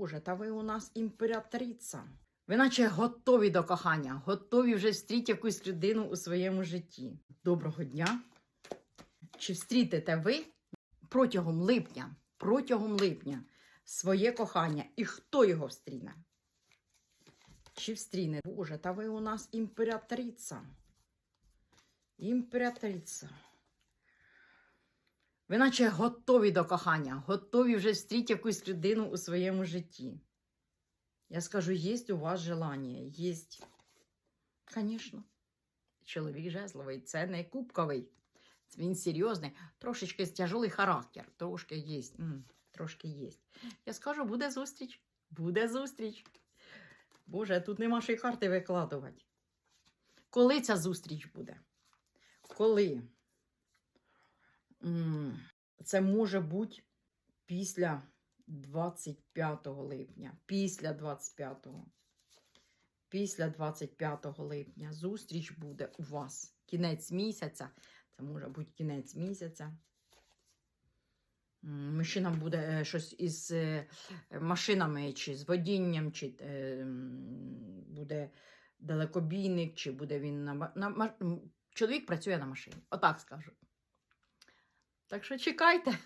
Боже, та ви у нас імператриця. Ви наче готові до кохання, готові вже встріти якусь людину у своєму житті. Доброго дня! Чи встрітите ви протягом липня, протягом липня своє кохання і хто його встріне? Чи встріне? Боже, та ви у нас імператриця. Імператриця. Ви наче готові до кохання, готові вже встріти якусь людину у своєму житті. Я скажу, є у вас желання, є. Звісно. Чоловік жезловий, це не кубковий. Він серйозний, трошечки тяжелий характер, трошки є. Трошки є. Я скажу, буде зустріч. Буде зустріч. Боже, тут нема ще карти викладувати. Коли ця зустріч буде? Коли? Це може бути після 25 липня. Після 25. Після 25 липня зустріч буде у вас. Кінець місяця. Це може бути кінець місяця. М, Мужчина буде е, щось із е, машинами, чи з водінням, чи е, буде далекобійник, чи буде він на, на чоловік працює на машині. Отак скажу. Так що чекайте.